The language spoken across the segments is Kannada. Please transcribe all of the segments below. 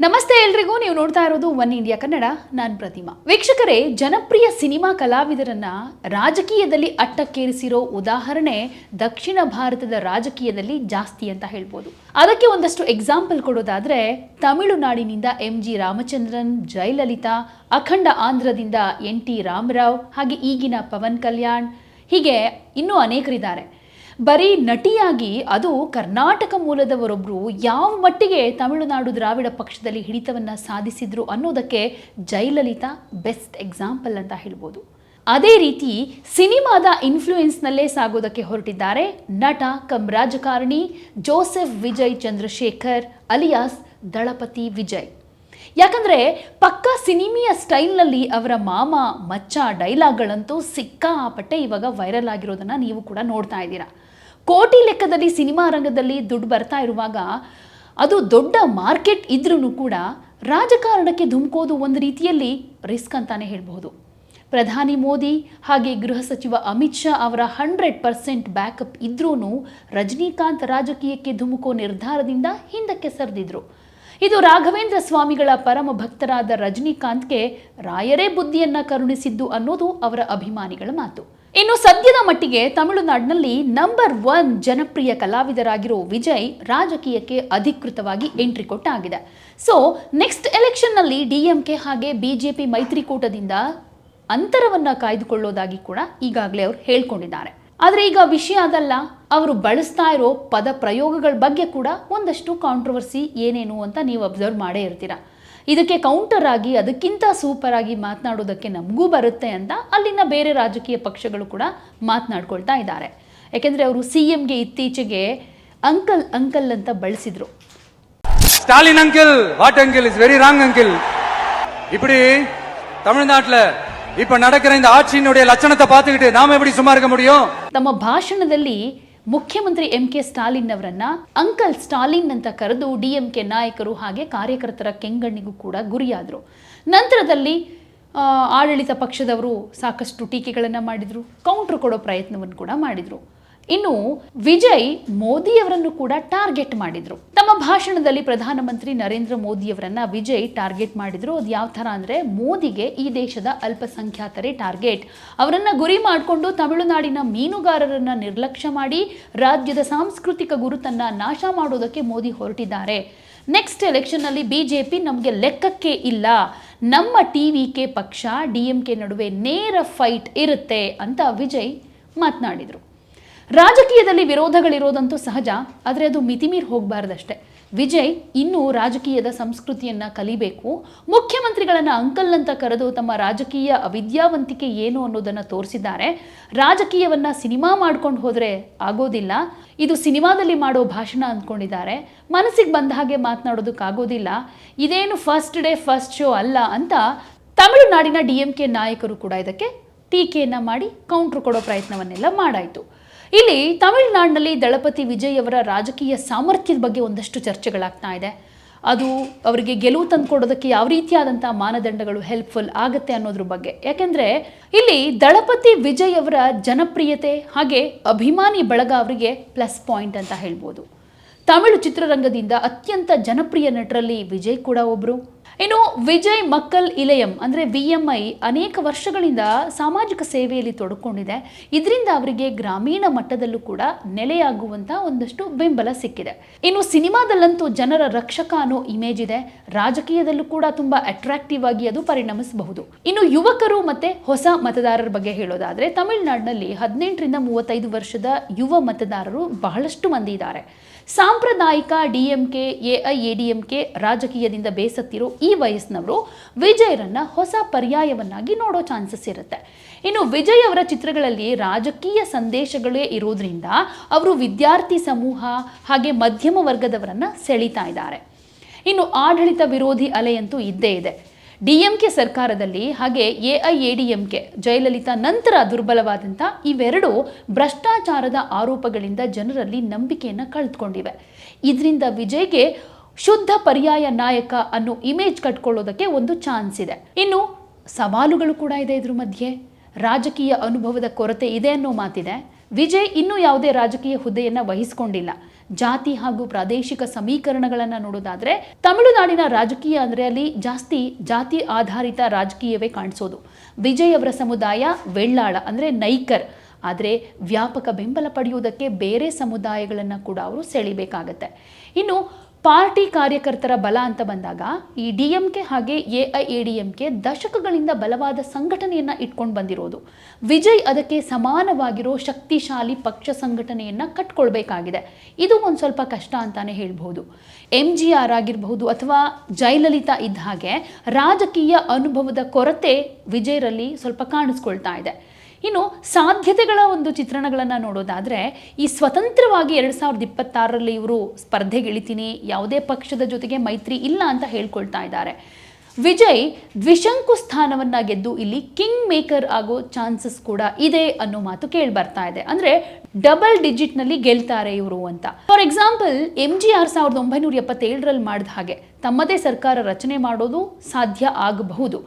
ನಮಸ್ತೆ ಎಲ್ರಿಗೂ, ನೀವು ನೋಡ್ತಾ ಇರೋದು ಒನ್ ಇಂಡಿಯಾ ಕನ್ನಡ. ನಾನು ಪ್ರತಿಮಾ. ವೀಕ್ಷಕರೇ, ಜನಪ್ರಿಯ ಸಿನಿಮಾ ಕಲಾವಿದರನ್ನ ರಾಜಕೀಯದಲ್ಲಿ ಅಟ್ಟಕ್ಕೇರಿಸಿರೋ ಉದಾಹರಣೆ ದಕ್ಷಿಣ ಭಾರತದ ರಾಜಕೀಯದಲ್ಲಿ ಜಾಸ್ತಿ ಅಂತ ಹೇಳ್ಬೋದು. ಅದಕ್ಕೆ ಒಂದಷ್ಟು ಎಕ್ಸಾಂಪಲ್ ಕೊಡೋದಾದ್ರೆ, ತಮಿಳುನಾಡಿನಿಂದ ಎಂ ಜಿ ರಾಮಚಂದ್ರನ್, ಜಯಲಲಿತಾ, ಅಖಂಡ ಆಂಧ್ರದಿಂದ ಎನ್ ಟಿ ರಾಮರಾವ್, ಹಾಗೆ ಈಗಿನ ಪವನ್ ಕಲ್ಯಾಣ್, ಹೀಗೆ ಇನ್ನೂ ಅನೇಕರಿದ್ದಾರೆ. ಬರೀ ನಟಿಯಾಗಿ ಅದು ಕರ್ನಾಟಕ ಮೂಲದವರೊಬ್ಬರು ಯಾವ ಮಟ್ಟಿಗೆ ತಮಿಳುನಾಡು ದ್ರಾವಿಡ ಪಕ್ಷದಲ್ಲಿ ಹಿಡಿತವನ್ನ ಸಾಧಿಸಿದ್ರು ಅನ್ನೋದಕ್ಕೆ ಜಯಲಲಿತಾ ಬೆಸ್ಟ್ ಎಕ್ಸಾಂಪಲ್ ಅಂತ ಹೇಳ್ಬೋದು. ಅದೇ ರೀತಿ ಸಿನಿಮಾದ ಇನ್ಫ್ಲೂಯೆನ್ಸ್ನಲ್ಲೇ ಸಾಗೋದಕ್ಕೆ ಹೊರಟಿದ್ದಾರೆ ನಟ, ಕಮ್ ರಾಜಕಾರಣಿ ಜೋಸೆಫ್ ವಿಜಯ್ ಚಂದ್ರಶೇಖರ್ ಅಲಿಯಾಸ್ ದಳಪತಿ ವಿಜಯ್. ಯಾಕಂದರೆ ಪಕ್ಕ ಸಿನಿಮಿಯ ಸ್ಟೈಲ್ನಲ್ಲಿ ಅವರ ಮಾಮ ಮಚ್ಚ ಡೈಲಾಗ್ಗಳಂತೂ ಸಿಕ್ಕಾಪಟ್ಟೆ ಇವಾಗ ವೈರಲ್ ಆಗಿರೋದನ್ನ ನೀವು ಕೂಡ ನೋಡ್ತಾ ಇದ್ದೀರಾ. ಕೋಟಿ ಲೆಕ್ಕದಲ್ಲಿ ಸಿನಿಮಾ ರಂಗದಲ್ಲಿ ದುಡ್ಡು ಬರ್ತಾ ಇರುವಾಗ ಅದು ದೊಡ್ಡ ಮಾರ್ಕೆಟ್ ಇದ್ರೂ ಕೂಡ ರಾಜಕಾರಣಕ್ಕೆ ಧುಮುಕೋದು ಒಂದು ರೀತಿಯಲ್ಲಿ ರಿಸ್ಕ್ ಅಂತಾನೆ ಹೇಳ್ಬಹುದು. ಪ್ರಧಾನಿ ಮೋದಿ ಹಾಗೆ ಗೃಹ ಸಚಿವ ಅಮಿತ್ ಶಾ ಅವರ ಹಂಡ್ರೆಡ್ ಪರ್ಸೆಂಟ್ ಬ್ಯಾಕಪ್ ಇದ್ರೂ ರಜನಿಕಾಂತ್ ರಾಜಕೀಯಕ್ಕೆ ಧುಮುಕೋ ನಿರ್ಧಾರದಿಂದ ಹಿಂದಕ್ಕೆ ಸರಿದಿದ್ರು. ಇದು ರಾಘವೇಂದ್ರ ಸ್ವಾಮಿಗಳ ಪರಮ ಭಕ್ತರಾದ ರಜನಿಕಾಂತ್ಗೆ ರಾಯರೇ ಬುದ್ಧಿಯನ್ನು ಕರುಣಿಸಿದ್ದು ಅನ್ನೋದು ಅವರ ಅಭಿಮಾನಿಗಳ ಮಾತು. ಇನ್ನು ಸದ್ಯದ ಮಟ್ಟಿಗೆ ತಮಿಳುನಾಡಿನಲ್ಲಿ ನಂಬರ್ ಒನ್ ಜನಪ್ರಿಯ ಕಲಾವಿದರಾಗಿರೋ ವಿಜಯ್ ರಾಜಕೀಯಕ್ಕೆ ಅಧಿಕೃತವಾಗಿ ಎಂಟ್ರಿ ಕೊಟ್ಟಾಗಿದೆ. ಸೊ ನೆಕ್ಸ್ಟ್ ಎಲೆಕ್ಷನ್ನಲ್ಲಿ ಡಿಎಂಕೆ ಹಾಗೆ ಬಿಜೆಪಿ ಮೈತ್ರಿಕೂಟದಿಂದ ಅಂತರವನ್ನ ಕಾಯ್ದುಕೊಳ್ಳೋದಾಗಿ ಕೂಡ ಈಗಾಗಲೇ ಅವರು ಹೇಳ್ಕೊಂಡಿದ್ದಾರೆ. ಆದರೆ ಈಗ ವಿಷಯ ಅದಲ್ಲ, ಅವರು ಬಳಸ್ತಾ ಇರೋ ಪದ ಪ್ರಯೋಗಗಳ ಬಗ್ಗೆ ಕೂಡ ಒಂದಷ್ಟು ಕಾಂಟ್ರವರ್ಸಿ ಏನೇನು ಅಂತ ನೀವು ಅಬ್ಸರ್ವ್ ಮಾಡೇ ಇರ್ತೀರಾ. ಇದಕ್ಕೆ ಕೌಂಟರ್ ಆಗಿ ಅದಕ್ಕಿಂತ ಸೂಪರ್ ಆಗಿ ಮಾತನಾಡೋದಕ್ಕೆ ನಮಗೂ ಬರುತ್ತೆ ಅಂತ ಅಲ್ಲಿನ ಬೇರೆ ರಾಜಕೀಯ ಪಕ್ಷಗಳು ಕೂಡ ಮಾತನಾಡ್ಕೊಳ್ತಾ ಇದ್ದಾರೆ ಯಾಕೆಂದರೆ ಅವರು ಸಿ ಎಂಗೆ ಇತ್ತೀಚೆಗೆ ಅಂಕಲ್ ಅಂಕಲ್ ಅಂತ ಬಳಸಿದ್ರು Stalin uncle what uncle is very wrong uncle இப்படி தமிழ்நாட்டுல இப்ப நடக்கிற இந்த ஆட்சியினுடைய லட்சணத்தை பார்த்துக்கிட்டு நாம எப்படி சும்மா இருக்க முடியும் ತಮ್ಮ ಭಾಷಣದಲ್ಲಿ ಮುಖ್ಯಮಂತ್ರಿ ಎಂ ಕೆ ಸ್ಟಾಲಿನ್ ಅವರನ್ನ ಅಂಕಲ್ ಸ್ಟಾಲಿನ್ ಅಂತ ಕರೆದು ಡಿಎಂಕೆ ನಾಯಕರು ಹಾಗೆ ಕಾರ್ಯಕರ್ತರ ಕೆಂಗಣ್ಣಿಗೂ ಕೂಡ ಗುರಿಯಾದರು. ನಂತರದಲ್ಲಿ ಆಡಳಿತ ಪಕ್ಷದವರು ಸಾಕಷ್ಟು ಟೀಕೆಗಳನ್ನು ಮಾಡಿದರು ಕೌಂಟ್ರ್ ಕೊಡೋ ಪ್ರಯತ್ನವನ್ನು ಕೂಡ ಮಾಡಿದರು. ಇನ್ನು ವಿಜಯ್ ಮೋದಿಯವರನ್ನು ಕೂಡ ಟಾರ್ಗೆಟ್ ಮಾಡಿದ್ರು. ತಮ್ಮ ಭಾಷಣದಲ್ಲಿ ಪ್ರಧಾನಮಂತ್ರಿ ನರೇಂದ್ರ ಮೋದಿಯವರನ್ನ ವಿಜಯ್ ಟಾರ್ಗೆಟ್ ಮಾಡಿದ್ರು. ಅದು ಯಾವ ಥರ ಅಂದರೆ ಮೋದಿಗೆ ಈ ದೇಶದ ಅಲ್ಪಸಂಖ್ಯಾತರೇ ಟಾರ್ಗೆಟ್. ಅವರನ್ನ ಗುರಿ ಮಾಡಿಕೊಂಡು ತಮಿಳುನಾಡಿನ ಮೀನುಗಾರರನ್ನ ನಿರ್ಲಕ್ಷ್ಯ ಮಾಡಿ ರಾಜ್ಯದ ಸಾಂಸ್ಕೃತಿಕ ಗುರುತನ್ನ ನಾಶ ಮಾಡೋದಕ್ಕೆ ಮೋದಿ ಹೊರಟಿದ್ದಾರೆ. ನೆಕ್ಸ್ಟ್ ಎಲೆಕ್ಷನ್ನಲ್ಲಿ ಬಿಜೆಪಿ ನಮಗೆ ಲೆಕ್ಕಕ್ಕೆ ಇಲ್ಲ. ನಮ್ಮ ಟಿ ವಿ ಕೆ ಪಕ್ಷ ಡಿ ಎಂ ಕೆ ನಡುವೆ ನೇರ ಫೈಟ್ ಇರುತ್ತೆ ಅಂತ ವಿಜಯ್ ಮಾತನಾಡಿದರು. ರಾಜಕೀಯದಲ್ಲಿ ವಿರೋಧಗಳಿರೋದಂತೂ ಸಹಜ, ಆದರೆ ಅದು ಮಿತಿಮೀರಿ ಹೋಗಬಾರ್ದಷ್ಟೇ. ವಿಜಯ್ ಇನ್ನೂ ರಾಜಕೀಯದ ಸಂಸ್ಕೃತಿಯನ್ನ ಕಲಿಬೇಕು. ಮುಖ್ಯಮಂತ್ರಿಗಳನ್ನ ಅಂಕಲ್ ಅಂತ ಕರೆದು ತಮ್ಮ ರಾಜಕೀಯ ಅವಿದ್ಯಾವಂತಿಕೆ ಏನು ಅನ್ನೋದನ್ನ ತೋರಿಸಿದ್ದಾರೆ. ರಾಜಕೀಯವನ್ನ ಸಿನಿಮಾ ಮಾಡ್ಕೊಂಡು ಹೋದರೆ ಆಗೋದಿಲ್ಲ. ಇದು ಸಿನಿಮಾದಲ್ಲಿ ಮಾಡೋ ಭಾಷಣ ಅಂದ್ಕೊಂಡಿದ್ದಾರೆ ಮನಸ್ಸಿಗೆ ಬಂದ ಹಾಗೆ ಮಾತನಾಡೋದಕ್ಕಾಗೋದಿಲ್ಲ ಇದೇನು ಫಸ್ಟ್ ಡೇ ಫಸ್ಟ್ ಶೋ ಅಲ್ಲ ಅಂತ ತಮಿಳುನಾಡಿನ ಡಿ ಎಂ ಕೆ ನಾಯಕರು ಕೂಡ ಇದಕ್ಕೆ ಟೀಕೆಯನ್ನು ಮಾಡಿ ಕೌಂಟ್ರ್ ಕೊಡೋ ಪ್ರಯತ್ನವನ್ನೆಲ್ಲ ಮಾಡಾಯಿತು. ಇಲ್ಲಿ ತಮಿಳುನಾಡಿನಲ್ಲಿ ದಳಪತಿ ವಿಜಯ್ ಅವರ ರಾಜಕೀಯ ಸಾಮರ್ಥ್ಯದ ಬಗ್ಗೆ ಒಂದಷ್ಟು ಚರ್ಚೆಗಳಾಗ್ತಾ ಇದೆ. ಅದು ಅವರಿಗೆ ಗೆಲುವು ತಂದುಕೊಡೋದಕ್ಕೆ ಯಾವ ರೀತಿಯಾದಂಥ ಮಾನದಂಡಗಳು ಹೆಲ್ಪ್ಫುಲ್ ಆಗುತ್ತೆ ಅನ್ನೋದ್ರ ಬಗ್ಗೆ. ಯಾಕೆಂದರೆ ಇಲ್ಲಿ ದಳಪತಿ ವಿಜಯ್ ಅವರ ಜನಪ್ರಿಯತೆ ಹಾಗೆ ಅಭಿಮಾನಿ ಬಳಗ ಅವರಿಗೆ ಪ್ಲಸ್ ಪಾಯಿಂಟ್ ಅಂತ ಹೇಳ್ಬೋದು. ತಮಿಳು ಚಿತ್ರರಂಗದಿಂದ ಅತ್ಯಂತ ಜನಪ್ರಿಯ ನಟರಲ್ಲಿ ವಿಜಯ್ ಕೂಡ ಒಬ್ಬರು ಇನ್ನು ವಿಜಯ್ ಮಕ್ಕಲ್ ಇಲಯಂ, ಅಂದರೆ ವಿ ಎಂ ಐ, ಅನೇಕ ವರ್ಷಗಳಿಂದ ಸಾಮಾಜಿಕ ಸೇವೆಯಲ್ಲಿ ತೊಡಕೊಂಡಿದೆ. ಇದರಿಂದ ಅವರಿಗೆ ಗ್ರಾಮೀಣ ಮಟ್ಟದಲ್ಲೂ ಕೂಡ ನೆಲೆಯಾಗುವಂಥ ಒಂದಷ್ಟು ಬೆಂಬಲ ಸಿಕ್ಕಿದೆ. ಇನ್ನು ಸಿನಿಮಾದಲ್ಲಂತೂ ಜನರ ರಕ್ಷಕ ಅನ್ನೋ ಇಮೇಜ್ ಇದೆ. ರಾಜಕೀಯದಲ್ಲೂ ಕೂಡ ತುಂಬ ಅಟ್ರಾಕ್ಟಿವ್ ಆಗಿ ಅದು ಪರಿಣಮಿಸಬಹುದು. ಇನ್ನು ಯುವಕರು ಮತ್ತೆ ಹೊಸ ಮತದಾರರ ಬಗ್ಗೆ ಹೇಳೋದಾದ್ರೆ, ತಮಿಳುನಾಡಿನಲ್ಲಿ ಹದಿನೆಂಟರಿಂದ ಮೂವತ್ತೈದು ವರ್ಷದ ಯುವ ಮತದಾರರು ಬಹಳಷ್ಟು ಮಂದಿ ಇದ್ದಾರೆ. ಸಾಂಪ್ರದಾಯಿಕ D M K A I A D M K ರಾಜಕೀಯದಿಂದ ಬೇಸತ್ತಿರೋ ಈ ವಯಸ್ಸಿನವರು ವಿಜಯರನ್ನ ಹೊಸ ಪರ್ಯಾಯವನ್ನಾಗಿ ನೋಡೋ ಚಾನ್ಸಸ್ ಇರುತ್ತೆ. ಇನ್ನು ವಿಜಯ್ ಅವರ ಚಿತ್ರಗಳಲ್ಲಿ ರಾಜಕೀಯ ಸಂದೇಶಗಳೇ ಇರೋದ್ರಿಂದ ಅವರು ವಿದ್ಯಾರ್ಥಿ ಸಮೂಹ ಹಾಗೆ ಮಧ್ಯಮ ವರ್ಗದವರನ್ನ ಸೆಳೀತಾ ಇದ್ದಾರೆ. ಇನ್ನು ಆಡಳಿತ ವಿರೋಧಿ ಅಲೆಯಂತೂ ಇದ್ದೇ ಇದೆ. ಡಿಎಂಕೆ ಸರ್ಕಾರದಲ್ಲಿ ಹಾಗೆ A I A D M K Jayalalithaa ನಂತರ ದುರ್ಬಲವಾದಂಥ ಇವೆರಡು ಭ್ರಷ್ಟಾಚಾರದ ಆರೋಪಗಳಿಂದ ಜನರಲ್ಲಿ ನಂಬಿಕೆಯನ್ನು ಕಳೆದುಕೊಂಡಿವೆ. ಇದರಿಂದ ವಿಜಯ್ಗೆ ಶುದ್ಧ ಪರ್ಯಾಯ ನಾಯಕ ಅನ್ನೋ ಇಮೇಜ್ ಕಟ್ಕೊಳ್ಳೋದಕ್ಕೆ ಒಂದು ಚಾನ್ಸ್ ಇದೆ. ಇನ್ನು ಸವಾಲುಗಳು ಕೂಡ ಇದೆ ಇದ್ರ ಮಧ್ಯೆ. ರಾಜಕೀಯ ಅನುಭವದ ಕೊರತೆ ಇದೆ ಅನ್ನೋ ಮಾತಿದೆ. ವಿಜಯ್ ಇನ್ನೂ ಯಾವುದೇ ರಾಜಕೀಯ ಹುದ್ದೆಯನ್ನು ವಹಿಸ್ಕೊಂಡಿಲ್ಲ. ಜಾತಿ ಹಾಗೂ ಪ್ರಾದೇಶಿಕ ಸಮೀಕರಣಗಳನ್ನು ನೋಡೋದಾದ್ರೆ ತಮಿಳುನಾಡಿನ ರಾಜಕೀಯ ಅಂದ್ರೆ ಅಲ್ಲಿ ಜಾಸ್ತಿ ಜಾತಿ ಆಧಾರಿತ ರಾಜಕೀಯವೇ ಕಾಣಿಸೋದು. ವಿಜಯ್ ಅವರ ಸಮುದಾಯ ವೆಳ್ಳಾಳ ಅಂದ್ರೆ ನೈಕರ್. ಆದರೆ ವ್ಯಾಪಕ ಬೆಂಬಲ ಪಡೆಯುವುದಕ್ಕೆ ಬೇರೆ ಸಮುದಾಯಗಳನ್ನು ಕೂಡ ಅವರು ಸೆಳಿಬೇಕಾಗತ್ತೆ. ಇನ್ನು ಪಾರ್ಟಿ ಕಾರ್ಯಕರ್ತರ ಬಲ ಅಂತ ಬಂದಾಗ ಈ ಡಿ ಎಂ ಕೆ ಹಾಗೆ A I, A D M K ದಶಕಗಳಿಂದ ಬಲವಾದ ಸಂಘಟನೆಯನ್ನ ಇಟ್ಕೊಂಡು ಬಂದಿರೋದು. ವಿಜಯ್ ಅದಕ್ಕೆ ಸಮಾನವಾಗಿರೋ ಶಕ್ತಿಶಾಲಿ ಪಕ್ಷ ಸಂಘಟನೆಯನ್ನ ಕಟ್ಕೊಳ್ಬೇಕಾಗಿದೆ. ಇದು ಒಂದು ಸ್ವಲ್ಪ ಕಷ್ಟ ಅಂತಾನೆ ಹೇಳ್ಬಹುದು. ಎಂ ಜಿ ಆರ್ ಆಗಿರಬಹುದು ಅಥವಾ ಜಯಲಲಿತಾ ಇದ್ದ ಹಾಗೆ ರಾಜಕೀಯ ಅನುಭವದ ಕೊರತೆ ವಿಜಯರಲ್ಲಿ ಸ್ವಲ್ಪ ಕಾಣಿಸ್ಕೊಳ್ತಾ ಇದೆ. ಇನ್ನು ಸಾಧ್ಯತೆಗಳ ಒಂದು ಚಿತ್ರಣಗಳನ್ನು ನೋಡೋದಾದರೆ, ಈ ಸ್ವತಂತ್ರವಾಗಿ ಎರಡು ಸಾವಿರದ ಇಪ್ಪತ್ತಾರರಲ್ಲಿ ಇವರು ಸ್ಪರ್ಧೆಗಿಳಿತೀನಿ, ಯಾವುದೇ ಪಕ್ಷದ ಜೊತೆಗೆ ಮೈತ್ರಿ ಇಲ್ಲ ಅಂತ ಹೇಳ್ಕೊಳ್ತಾ ಇದ್ದಾರೆ. ವಿಜಯ್ ದ್ವಿಶಂಕು ಸ್ಥಾನವನ್ನು ಗೆದ್ದು ಇಲ್ಲಿ ಕಿಂಗ್ ಮೇಕರ್ ಆಗೋ ಚಾನ್ಸಸ್ ಕೂಡ ಇದೆ ಅನ್ನೋ ಮಾತು ಕೇಳಿ ಬರ್ತಾ ಇದೆ. ಅಂದರೆ ಡಬಲ್ ಡಿಜಿಟ್ನಲ್ಲಿ ಗೆಲ್ತಾರೆ ಇವರು ಅಂತ. For example, M G R ಸಾವಿರದ ಒಂಬೈನೂರ ಎಪ್ಪತ್ತೇಳರಲ್ಲಿ ಮಾಡಿದ ಹಾಗೆ. ತಮ್ಮದೇ ಸರ್ಕಾರ ರಚನೆ ಮಾಡೋದು ಸಾಧ್ಯ ಆಗಬಹುದು.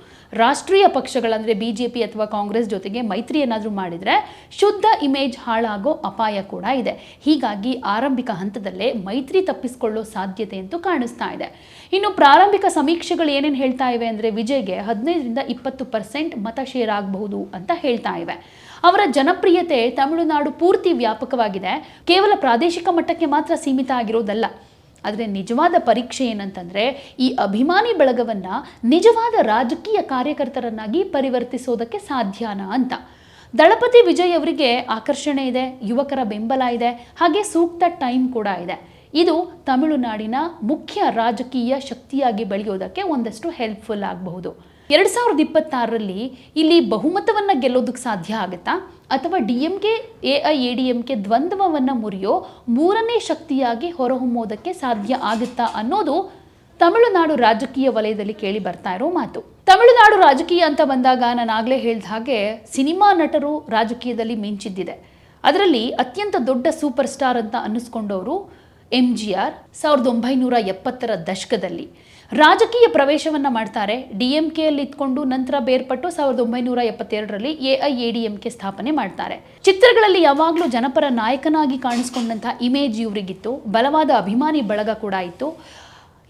ರಾಷ್ಟ್ರೀಯ ಪಕ್ಷಗಳಂದರೆ ಬಿ ಜೆ ಪಿ ಅಥವಾ ಕಾಂಗ್ರೆಸ್ ಜೊತೆಗೆ ಮೈತ್ರಿ ಏನಾದರೂ ಮಾಡಿದರೆ ಶುದ್ಧ ಇಮೇಜ್ ಹಾಳಾಗೋ ಅಪಾಯ ಕೂಡ ಇದೆ. ಹೀಗಾಗಿ ಆರಂಭಿಕ ಹಂತದಲ್ಲೇ ಮೈತ್ರಿ ತಪ್ಪಿಸಿಕೊಳ್ಳೋ ಸಾಧ್ಯತೆ ಅಂತೂ ಕಾಣಿಸ್ತಾ ಇದೆ. ಇನ್ನು ಪ್ರಾರಂಭಿಕ ಸಮೀಕ್ಷೆಗಳು ಏನೇನು ಹೇಳ್ತಾ ಇವೆ ಅಂದರೆ ವಿಜಯ್ಗೆ ಹದಿನೈದರಿಂದ ಇಪ್ಪತ್ತು ಪರ್ಸೆಂಟ್ ಮತ ಶೇರ್ ಆಗಬಹುದು ಅಂತ ಹೇಳ್ತಾ ಇವೆ. ಅವರ ಜನಪ್ರಿಯತೆ ತಮಿಳುನಾಡು ಪೂರ್ತಿ ವ್ಯಾಪಕವಾಗಿದೆ. ಕೇವಲ ಪ್ರಾದೇಶಿಕ ಮಟ್ಟಕ್ಕೆ ಮಾತ್ರ ಸೀಮಿತ ಆಗಿರೋದಲ್ಲ. ಆದರೆ ನಿಜವಾದ ಪರೀಕ್ಷೆ ಏನಂತಂದರೆ, ಈ ಅಭಿಮಾನಿ ಬಳಗವನ್ನು ನಿಜವಾದ ರಾಜಕೀಯ ಕಾರ್ಯಕರ್ತರನ್ನಾಗಿ ಪರಿವರ್ತಿಸೋದಕ್ಕೆ ಸಾಧ್ಯನಾ ಅಂತ. ದಳಪತಿ ವಿಜಯ್ ಅವರಿಗೆ ಆಕರ್ಷಣೆ ಇದೆ, ಯುವಕರ ಬೆಂಬಲ ಇದೆ, ಹಾಗೆ ಸೂಕ್ತ ಟೈಮ್ ಕೂಡ ಇದೆ. ಇದು ತಮಿಳುನಾಡಿನ ಮುಖ್ಯ ರಾಜಕೀಯ ಶಕ್ತಿಯಾಗಿ ಬೆಳೆಯೋದಕ್ಕೆ ಒಂದಷ್ಟು ಹೆಲ್ಪ್ಫುಲ್ ಆಗಬಹುದು. ಎರಡು ಸಾವಿರದ ಇಪ್ಪತ್ತಾರರಲ್ಲಿ ಇಲ್ಲಿ ಬಹುಮತವನ್ನು ಗೆಲ್ಲೋದಕ್ಕೆ ಸಾಧ್ಯ ಆಗುತ್ತಾ? ಅಥವಾ D M K, A I, A D M K ದ್ವಂದ್ವವನ್ನು ಮುರಿಯೋ ಮೂರನೇ ಶಕ್ತಿಯಾಗಿ ಹೊರಹೊಮ್ಮೋದಕ್ಕೆ ಸಾಧ್ಯ ಆಗುತ್ತಾ ಅನ್ನೋದು ತಮಿಳುನಾಡು ರಾಜಕೀಯ ವಲಯದಲ್ಲಿ ಕೇಳಿ ಬರ್ತಾ ಇರೋ ಮಾತು. ತಮಿಳುನಾಡು ರಾಜಕೀಯ ಅಂತ ಬಂದಾಗ ನಾನು ಆಗಲೇ ಹೇಳಿದ ಹಾಗೆ ಸಿನಿಮಾ ನಟರು ರಾಜಕೀಯದಲ್ಲಿ ಮಿಂಚಿದ್ದಿದೆ. ಅದರಲ್ಲಿ ಅತ್ಯಂತ ದೊಡ್ಡ ಸೂಪರ್ ಸ್ಟಾರ್ ಅಂತ ಅನ್ನಿಸ್ಕೊಂಡವರು ಎಂ ಜಿ ಆರ್ ಸಾವಿರದ ಒಂಬೈನೂರ ಎಪ್ಪತ್ತರ ದಶಕದಲ್ಲಿ. ರಾಜಕೀಯ ಪ್ರವೇಶವನ್ನು ಮಾಡ್ತಾರೆ ಡಿ ಎಂ ಕೆಯಲ್ಲಿ ಇದ್ಕೊಂಡು ನಂತರ ಬೇರ್ಪಟ್ಟು ಸಾವಿರದ ಒಂಬೈನೂರ ಎಪ್ಪತ್ತೆರಡರಲ್ಲಿ A I A D M K ಸ್ಥಾಪನೆ ಮಾಡ್ತಾರೆ. ಚಿತ್ರಗಳಲ್ಲಿ ಯಾವಾಗಲೂ ಜನಪರ ನಾಯಕನಾಗಿ ಕಾಣಿಸ್ಕೊಂಡಂತಹ ಇಮೇಜ್ ಇವರಿಗಿತ್ತು. ಬಲವಾದ ಅಭಿಮಾನಿ ಬಳಗ ಕೂಡ ಇತ್ತು.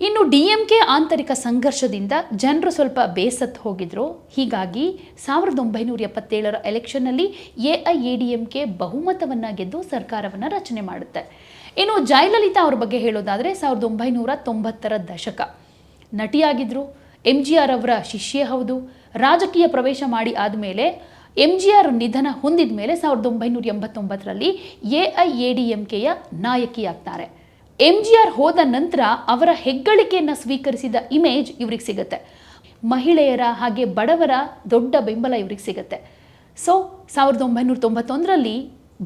ಇನ್ನು ಡಿ ಎಂ ಕೆ ಆಂತರಿಕ ಸಂಘರ್ಷದಿಂದ ಜನರು ಸ್ವಲ್ಪ ಬೇಸತ್ತು ಹೋಗಿದ್ರು. ಹೀಗಾಗಿ ಸಾವಿರದ ಒಂಬೈನೂರ ಎಪ್ಪತ್ತೇಳರ ಎಲೆಕ್ಷನ್ನಲ್ಲಿ A I A D M K ಬಹುಮತವನ್ನು ಗೆದ್ದು ಸರ್ಕಾರವನ್ನು ರಚನೆ ಮಾಡುತ್ತೆ. ಇನ್ನು ಜಯಲಲಿತಾ ಅವ್ರ ಬಗ್ಗೆ ಹೇಳೋದಾದರೆ ಸಾವಿರದ ಒಂಬೈನೂರ ತೊಂಬತ್ತರ ದಶಕ. ನಟಿಯಾಗಿದ್ದರು ಎಂ ಜಿ ಆರ್ ಅವರ ಶಿಷ್ಯೆ ಹೌದು. ರಾಜಕೀಯ ಪ್ರವೇಶ ಮಾಡಿ ಆದಮೇಲೆ ಎಂ ಜಿ ಆರ್ ನಿಧನ ಹೊಂದಿದ ಮೇಲೆ ಸಾವಿರದ ಒಂಬೈನೂರ ಎಂಬತ್ತೊಂಬತ್ತರಲ್ಲಿ A I A D M ಕೆಯ ನಾಯಕಿಯಾಗ್ತಾರೆ. ಎಂ ಜಿ ಆರ್ ಹೋದ ನಂತರ ಅವರ ಹೆಗ್ಗಳಿಕೆಯನ್ನು ಸ್ವೀಕರಿಸಿದ ಇಮೇಜ್ ಇವ್ರಿಗೆ ಸಿಗುತ್ತೆ. ಮಹಿಳೆಯರ ಹಾಗೆ ಬಡವರ ದೊಡ್ಡ ಬೆಂಬಲ ಇವ್ರಿಗೆ ಸಿಗುತ್ತೆ. ಸೊ ಸಾವಿರದ ಒಂಬೈನೂರ ತೊಂಬತ್ತೊಂದರಲ್ಲಿ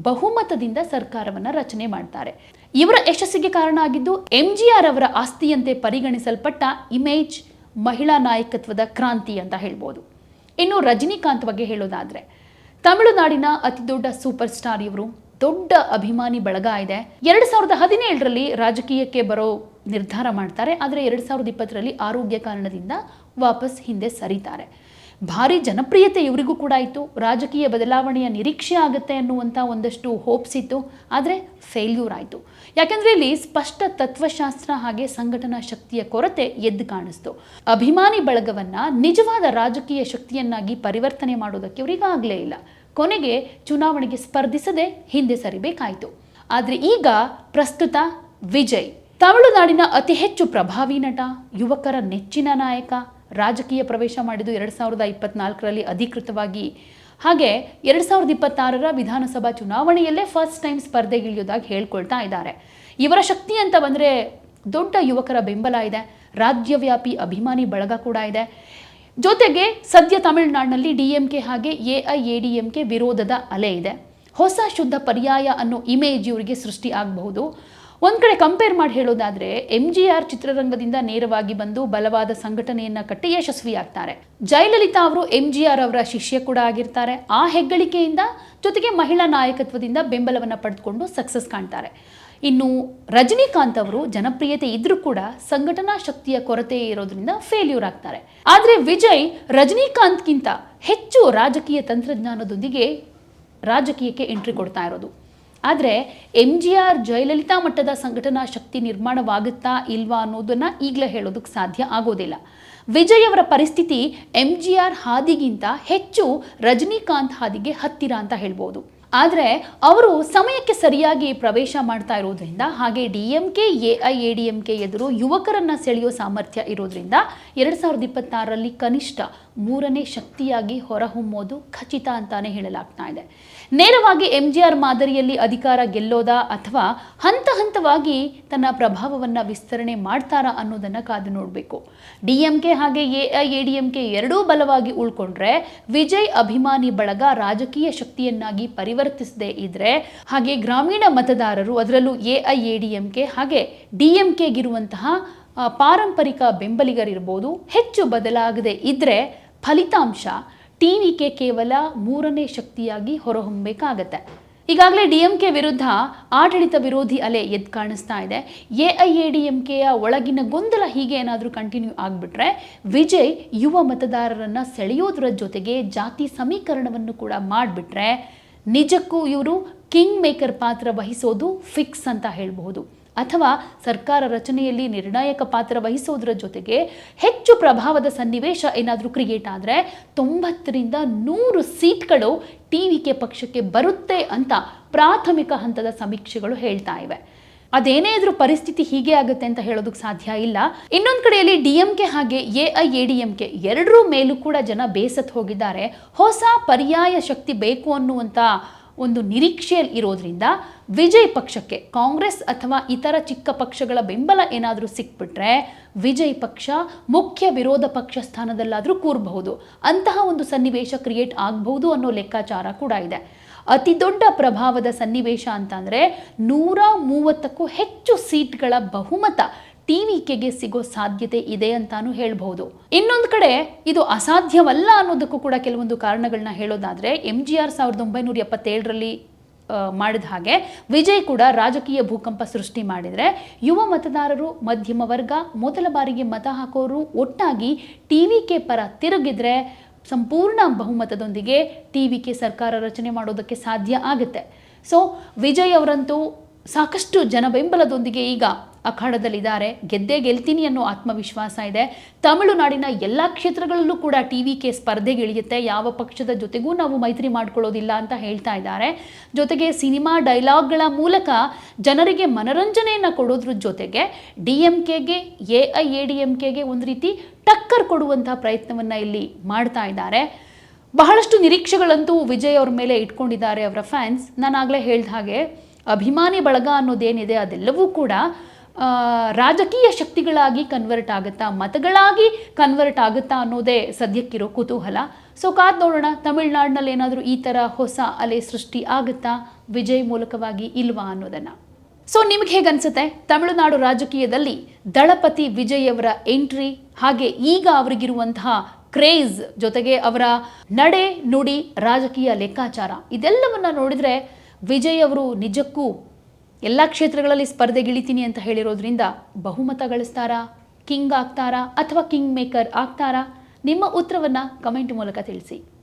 ಬಹುಮತದಿಂದ ಸರ್ಕಾರವನ್ನು ರಚನೆ ಮಾಡ್ತಾರೆ. ಇವರ ಯಶಸ್ಸಿಗೆ ಕಾರಣ ಆಗಿದ್ದು ಎಂ ಜಿ ಆರ್ ಅವರ ಆಸ್ತಿಯಂತೆ ಪರಿಗಣಿಸಲ್ಪಟ್ಟ ಇಮೇಜ್ ಮಹಿಳಾ ನಾಯಕತ್ವದ ಕ್ರಾಂತಿ ಅಂತ ಹೇಳ್ಬೋದು. ಇನ್ನು ರಜನಿಕಾಂತ್ ಬಗ್ಗೆ ಹೇಳೋದಾದರೆ, ತಮಿಳುನಾಡಿನ ಅತಿ ದೊಡ್ಡ ಸೂಪರ್ ಸ್ಟಾರ್ ಇವರು ದೊಡ್ಡ ಅಭಿಮಾನಿ ಬಳಗ ಇದೆ. ಎರಡು ಸಾವಿರದ ಹದಿನೇಳರಲ್ಲಿ ರಾಜಕೀಯಕ್ಕೆ ಬರೋ ನಿರ್ಧಾರ ಮಾಡ್ತಾರೆ, ಆದರೆ ಎರಡು ಸಾವಿರದ ಇಪ್ಪತ್ತರಲ್ಲಿ ಆರೋಗ್ಯ ಕಾರಣದಿಂದ ವಾಪಸ್ ಹಿಂದೆ ಸರಿತಾರೆ. ಭಾರಿ ಜನಪ್ರಿಯತೆ ಇವರಿಗೂ ಕೂಡ ಇತ್ತು ರಾಜಕೀಯ ಬದಲಾವಣೆಯ ನಿರೀಕ್ಷೆ ಆಗುತ್ತೆ ಅನ್ನುವಂಥ ಒಂದಷ್ಟು ಹೋಪ್ಸ್ ಇತ್ತು, ಆದರೆ ಫೇಲ್ಯೂರ್ ಆಯಿತು. ಯಾಕೆಂದರೆ ಇಲ್ಲಿ ಸ್ಪಷ್ಟ ತತ್ವಶಾಸ್ತ್ರ ಹಾಗೆ ಸಂಘಟನಾ ಶಕ್ತಿಯ ಕೊರತೆ ಎದ್ದು ಕಾಣಿಸ್ತು. ಅಭಿಮಾನಿ ಬಳಗವನ್ನು ನಿಜವಾದ ರಾಜಕೀಯ ಶಕ್ತಿಯನ್ನಾಗಿ ಪರಿವರ್ತನೆ ಮಾಡೋದಕ್ಕೆ ಇವರಿಗಾಗಲೇ ಇಲ್ಲ. ಕೊನೆಗೆ ಚುನಾವಣೆಗೆ ಸ್ಪರ್ಧಿಸದೆ ಹಿಂದೆ ಸರಿಬೇಕಾಯಿತು. ಆದರೆ ಈಗ ಪ್ರಸ್ತುತ ವಿಜಯ್. ತಮಿಳುನಾಡಿನ ಅತಿ ಹೆಚ್ಚು ಪ್ರಭಾವಿ ನಟ, ಯುವಕರ ನೆಚ್ಚಿನ ನಾಯಕ, ರಾಜಕೀಯ ಪ್ರವೇಶ ಮಾಡಿದ್ದು ಎರಡು ಸಾವಿರದ ಇಪ್ಪತ್ನಾಲ್ಕರಲ್ಲಿ ಅಧಿಕೃತವಾಗಿ. ಹಾಗೆ ಎರಡು ಸಾವಿರದ ಇಪ್ಪತ್ತಾರರ ವಿಧಾನಸಭಾ ಚುನಾವಣೆಯಲ್ಲೇ ಫಸ್ಟ್ ಟೈಮ್ ಸ್ಪರ್ಧೆಗಿಳಿಯೋದಾಗಿ ಹೇಳ್ಕೊಳ್ತಾ ಇದ್ದಾರೆ. ಇವರ ಶಕ್ತಿ ಅಂತ ಬಂದರೆ ದೊಡ್ಡ ಯುವಕರ ಬೆಂಬಲ ಇದೆ. ರಾಜ್ಯವ್ಯಾಪಿ ಅಭಿಮಾನಿ ಬಳಗ ಕೂಡ ಇದೆ. ಜೊತೆಗೆ ಸದ್ಯ ತಮಿಳುನಾಡಿನಲ್ಲಿ ಡಿ ಎಂ ಕೆ ಹಾಗೆ A I A D M K ವಿರೋಧದ ಅಲೆ ಇದೆ. ಹೊಸ ಶುದ್ಧ ಪರ್ಯಾಯ ಅನ್ನೋ ಇಮೇಜ್ ಇವರಿಗೆ ಸೃಷ್ಟಿ ಆಗಬಹುದು. ಒಂದು ಕಡೆ ಕಂಪೇರ್ ಮಾಡಿ ಹೇಳೋದಾದ್ರೆ, ಎಂ ಜಿ ಆರ್ ಚಿತ್ರರಂಗದಿಂದ ನೇರವಾಗಿ ಬಂದು ಬಲವಾದ ಸಂಘಟನೆಯನ್ನು ಕಟ್ಟಿ ಯಶಸ್ವಿಯಾಗ್ತಾರೆ. ಜಯಲಲಿತಾ ಅವರು ಎಂ ಜಿ ಆರ್ ಅವರ ಶಿಷ್ಯ ಕೂಡ ಆಗಿರ್ತಾರೆ. ಆ ಹೆಗ್ಗಳಿಕೆಯಿಂದ ಜೊತೆಗೆ ಮಹಿಳಾ ನಾಯಕತ್ವದಿಂದ ಬೆಂಬಲವನ್ನು ಪಡೆದುಕೊಂಡು ಸಕ್ಸಸ್ ಕಾಣ್ತಾರೆ. ಇನ್ನು ರಜನಿಕಾಂತ್ ಅವರು ಜನಪ್ರಿಯತೆ ಇದ್ರೂ ಕೂಡ ಸಂಘಟನಾ ಶಕ್ತಿಯ ಕೊರತೆ ಇರೋದ್ರಿಂದ ಫೇಲ್ಯೂರ್ ಆಗ್ತಾರೆ. ಆದರೆ ವಿಜಯ್ ರಜನಿಕಾಂತ್ಗಿಂತ ಹೆಚ್ಚು ರಾಜಕೀಯ ತಂತ್ರಜ್ಞಾನದೊಂದಿಗೆ ರಾಜಕೀಯಕ್ಕೆ ಎಂಟ್ರಿ ಕೊಡ್ತಾ ಇರೋದು. ಆದರೆ ಎಂ ಜಿ ಆರ್ ಜಯಲಲಿತಾ ಮಟ್ಟದ ಸಂಘಟನಾ ಶಕ್ತಿ ನಿರ್ಮಾಣವಾಗುತ್ತಾ ಇಲ್ವಾ ಅನ್ನೋದನ್ನ ಈಗಲೇ ಹೇಳೋದಕ್ಕೆ ಸಾಧ್ಯ ಆಗೋದಿಲ್ಲ. ವಿಜಯ್ ಅವರ ಪರಿಸ್ಥಿತಿ ಎಂ ಜಿ ಆರ್ ಹಾದಿಗಿಂತ ಹೆಚ್ಚು ರಜನಿಕಾಂತ್ ಹಾದಿಗೆ ಹತ್ತಿರ ಅಂತ ಹೇಳ್ಬೋದು. ಆದರೆ ಅವರು ಸಮಯಕ್ಕೆ ಸರಿಯಾಗಿ ಪ್ರವೇಶ ಮಾಡ್ತಾ ಇರೋದ್ರಿಂದ, ಹಾಗೆ D M K, A I, A D M K ಎದುರು ಯುವಕರನ್ನ ಸೆಳೆಯೋ ಸಾಮರ್ಥ್ಯ ಇರೋದ್ರಿಂದ ಎರಡು ಸಾವಿರದ ಇಪ್ಪತ್ತಾರರಲ್ಲಿ ಕನಿಷ್ಠ ಮೂರನೇ ಶಕ್ತಿಯಾಗಿ ಹೊರಹೊಮ್ಮೋದು ಖಚಿತ ಅಂತಾನೆ ಹೇಳಲಾಗ್ತಾ ಇದೆ. ನೇರವಾಗಿ ಎಂ ಜಿ ಆರ್ ಮಾದರಿಯಲ್ಲಿ ಅಧಿಕಾರ ಗೆಲ್ಲೋದಾ ಅಥವಾ ಹಂತ ಹಂತವಾಗಿ ತನ್ನ ಪ್ರಭಾವವನ್ನ ವಿಸ್ತರಣೆ ಮಾಡ್ತಾರಾ ಅನ್ನೋದನ್ನ ಕಾದು ನೋಡಬೇಕು. ಡಿ ಎಂ ಕೆ ಹಾಗೆ A I, A D M K ಎರಡೂ ಬಲವಾಗಿ ಉಳ್ಕೊಂಡ್ರೆ ವಿಜಯ್ ಅಭಿಮಾನಿ ಬಳಗ ರಾಜಕೀಯ ಶಕ್ತಿಯನ್ನಾಗಿ ಪರಿವರ್ತಿಸದೇ ಇದ್ರೆ ಹಾಗೆ ಗ್ರಾಮೀಣ ಮತದಾರರು ಅದರಲ್ಲೂ A I A D M K ಹಾಗೆ ಡಿ ಎಂ ಕೆಗಿರುವಂತಹ ಪಾರಂಪರಿಕ ಬೆಂಬಲಿಗರಿರ್ಬೋದು ಹೆಚ್ಚು ಬದಲಾಗದೆ ಇದ್ರೆ ಫಲಿತಾಂಶ ಟಿವಿಕೆ ಕೇವಲ ಮೂರನೇ ಶಕ್ತಿಯಾಗಿ ಹೊರಹೊಮ್ಮಬೇಕಾಗತ್ತೆ ಈಗಾಗಲೇ ಡಿ ಎಂ ಕೆ ವಿರುದ್ಧ ಆಡಳಿತ ವಿರೋಧಿ ಅಲೆ ಎದ್ದು ಕಾಣಿಸ್ತಾ ಇದೆ. A I A D M ಕೆಯ ಒಳಗಿನ ಗೊಂದಲ ಹೀಗೆ ಏನಾದರೂ ಕಂಟಿನ್ಯೂ ಆಗಿಬಿಟ್ರೆ ವಿಜಯ್ ಯುವ ಮತದಾರರನ್ನ ಸೆಳೆಯೋದ್ರ ಜೊತೆಗೆ ಜಾತಿ ಸಮೀಕರಣವನ್ನು ಕೂಡ ಮಾಡಿಬಿಟ್ರೆ ನಿಜಕ್ಕೂ ಇವರು ಕಿಂಗ್ ಮೇಕರ್ ಪಾತ್ರ ವಹಿಸೋದು ಫಿಕ್ಸ್ ಅಂತ ಹೇಳಬಹುದು. ಅಥವಾ ಸರ್ಕಾರ ರಚನೆಯಲ್ಲಿ ನಿರ್ಣಾಯಕ ಪಾತ್ರ ವಹಿಸೋದ್ರ ಜೊತೆಗೆ ಹೆಚ್ಚು ಪ್ರಭಾವದ ಸನ್ನಿವೇಶ ಏನಾದರೂ ಕ್ರಿಯೇಟ್ ಆದರೆ ತೊಂಬತ್ತರಿಂದ ನೂರು ಸೀಟ್ಗಳು ಟಿ ವಿ ಕೆ ಪಕ್ಷಕ್ಕೆ ಬರುತ್ತೆ ಅಂತ ಪ್ರಾಥಮಿಕ ಹಂತದ ಸಮೀಕ್ಷೆಗಳು ಹೇಳ್ತಾ ಇವೆ. ಅದೇನೇ ಇದ್ರೂ ಪರಿಸ್ಥಿತಿ ಹೀಗೆ ಆಗುತ್ತೆ ಅಂತ ಹೇಳೋದಕ್ಕೆ ಸಾಧ್ಯ ಇಲ್ಲ. ಇನ್ನೊಂದು ಕಡೆಯಲ್ಲಿ ಡಿ ಎಂ ಕೆ ಹಾಗೆ A I, A D M K ಎರಡರ ಮೇಲೂ ಕೂಡ ಜನ ಬೇಸತ್ ಹೋಗಿದ್ದಾರೆ. ಹೊಸ ಪರ್ಯಾಯ ಶಕ್ತಿ ಬೇಕು ಅನ್ನುವಂಥ ಒಂದು ನಿರೀಕ್ಷೆಯಲ್ಲಿ ಇರೋದ್ರಿಂದ ವಿಜಯ್ ಪಕ್ಷಕ್ಕೆ ಕಾಂಗ್ರೆಸ್ ಅಥವಾ ಇತರ ಚಿಕ್ಕ ಪಕ್ಷಗಳ ಬೆಂಬಲ ಏನಾದರೂ ಸಿಕ್ಬಿಟ್ರೆ ವಿಜಯ್ ಪಕ್ಷ ಮುಖ್ಯ ವಿರೋಧ ಪಕ್ಷ ಸ್ಥಾನದಲ್ಲಾದರೂ ಕೂರಬಹುದು. ಅಂತಹ ಒಂದು ಸನ್ನಿವೇಶ ಕ್ರಿಯೇಟ್ ಆಗಬಹುದು ಅನ್ನೋ ಲೆಕ್ಕಾಚಾರ ಕೂಡ ಇದೆ. ಅತಿ ದೊಡ್ಡ ಪ್ರಭಾವದ ಸನ್ನಿವೇಶ ಅಂತಂದ್ರೆ ನೂರ ಮೂವತ್ತಕ್ಕೂ ಹೆಚ್ಚು ಸೀಟ್ಗಳ ಬಹುಮತ ಟಿವಿಕೆಗೆ ಸಿಗೋ ಸಾಧ್ಯತೆ ಇದೆ ಅಂತಾನು ಹೇಳ್ಬಹುದು. ಇನ್ನೊಂದು ಕಡೆ ಇದು ಅಸಾಧ್ಯವಲ್ಲ ಅನ್ನೋದಕ್ಕೂ ಕೂಡ ಕೆಲವೊಂದು ಕಾರಣಗಳನ್ನ ಹೇಳೋದಾದ್ರೆ ಎಂ ಜಿ ಆರ್ ಸಾವಿರದ ಒಂಬೈನೂರ ಎಪ್ಪತ್ತೇಳರಲ್ಲಿ ಮಾಡಿದ ಹಾಗೆ ವಿಜಯ್ ಕೂಡ ರಾಜಕೀಯ ಭೂಕಂಪ ಸೃಷ್ಟಿ ಮಾಡಿದರೆ ಯುವ ಮತದಾರರು, ಮಧ್ಯಮ ವರ್ಗ ಮೊದಲ ಬಾರಿಗೆ ಮತ ಹಾಕೋರು ಒಟ್ಟಾಗಿ ಟಿವಿಕೆ ಪರ ತಿರುಗಿದ್ರೆ ಸಂಪೂರ್ಣ ಬಹುಮತದೊಂದಿಗೆ ಟಿ ವಿ ಕೆ ಸರ್ಕಾರ ರಚನೆ ಮಾಡೋದಕ್ಕೆ ಸಾಧ್ಯ ಆಗುತ್ತೆ. ಸೊ ವಿಜಯ್ ಅವರಂತೂ ಸಾಕಷ್ಟು ಜನ ಬೆಂಬಲದೊಂದಿಗೆ ಈಗ ಅಖಾಡದಲ್ಲಿದ್ದಾರೆ. ಗೆದ್ದೇ ಗೆಲ್ತೀನಿ ಅನ್ನೋ ಆತ್ಮವಿಶ್ವಾಸ ಇದೆ. ತಮಿಳುನಾಡಿನ ಎಲ್ಲ ಕ್ಷೇತ್ರಗಳಲ್ಲೂ ಕೂಡ ಟಿ ವಿ ಕೆ ಸ್ಪರ್ಧೆಗಿಳಿಯುತ್ತೆ ಯಾವ ಪಕ್ಷದ ಜೊತೆಗೂ ನಾವು ಮೈತ್ರಿ ಮಾಡ್ಕೊಳ್ಳೋದಿಲ್ಲ ಅಂತ ಹೇಳ್ತಾ ಇದ್ದಾರೆ. ಜೊತೆಗೆ ಸಿನಿಮಾ ಡೈಲಾಗ್ಗಳ ಮೂಲಕ ಜನರಿಗೆ ಮನರಂಜನೆಯನ್ನು ಕೊಡೋದ್ರ ಜೊತೆಗೆ D M ಕೆಗೆ, A I A D M ಕೆಗೆ ಒಂದು ರೀತಿ ಟಕ್ಕರ್ ಕೊಡುವಂತಹ ಪ್ರಯತ್ನವನ್ನು ಇಲ್ಲಿ ಮಾಡ್ತಾ ಇದ್ದಾರೆ. ಬಹಳಷ್ಟು ನಿರೀಕ್ಷೆಗಳಂತೂ ವಿಜಯ್ ಅವ್ರ ಮೇಲೆ ಇಟ್ಕೊಂಡಿದ್ದಾರೆ ಅವರ ಫ್ಯಾನ್ಸ್. ನಾನು ಆಗಲೇ ಹೇಳ್ದ ಹಾಗೆ, ಅಭಿಮಾನಿ ಬಳಗ ಅನ್ನೋದೇನಿದೆ ಅದೆಲ್ಲವೂ ಕೂಡ ರಾಜಕೀಯ ಶಕ್ತಿಗಳಾಗಿ ಕನ್ವರ್ಟ್ ಆಗುತ್ತಾ, ಮತಗಳಾಗಿ ಕನ್ವರ್ಟ್ ಆಗುತ್ತಾ ಅನ್ನೋದೇ ಸದ್ಯಕ್ಕಿರೋ ಕುತೂಹಲ. ಸೊ ಕಾದ್ ನೋಡೋಣ, ತಮಿಳ್ನಾಡಿನಲ್ಲಿ ಏನಾದರೂ ಈ ಥರ ಹೊಸ ಅಲೆ ಸೃಷ್ಟಿ ಆಗುತ್ತಾ, ವಿಜಯ್ ಮೂಲಕವಾಗಿ ಇಲ್ವಾ ಅನ್ನೋದನ್ನು. ಸೊ ನಿಮ್ಗೆ ಹೇಗೆ ಅನಿಸುತ್ತೆ ತಮಿಳುನಾಡು ರಾಜಕೀಯದಲ್ಲಿ ದಳಪತಿ ವಿಜಯ್ ಅವರ ಎಂಟ್ರಿ ಹಾಗೆ ಈಗ ಅವರಿಗಿರುವಂತಹ ಕ್ರೇಜ್ ಜೊತೆಗೆ ಅವರ ನಡೆ ನುಡಿ ರಾಜಕೀಯ ಲೆಕ್ಕಾಚಾರ, ಇದೆಲ್ಲವನ್ನ ನೋಡಿದರೆ ವಿಜಯ್ ಅವರು ನಿಜಕ್ಕೂ ಎಲ್ಲ ಕ್ಷೇತ್ರಗಳಲ್ಲಿ ಸ್ಪರ್ಧೆಗಿಳಿತೀನಿ ಅಂತ ಹೇಳಿರೋದ್ರಿಂದ ಬಹುಮತ ಗಳಿಸ್ತಾರಾ ಕಿಂಗ್ ಆಗ್ತಾರಾ ಅಥವಾ ಕಿಂಗ್ ಮೇಕರ್ ಆಗ್ತಾರಾ? ನಿಮ್ಮ ಉತ್ತರವನ್ನು ಕಮೆಂಟ್ ಮೂಲಕ ತಿಳಿಸಿ.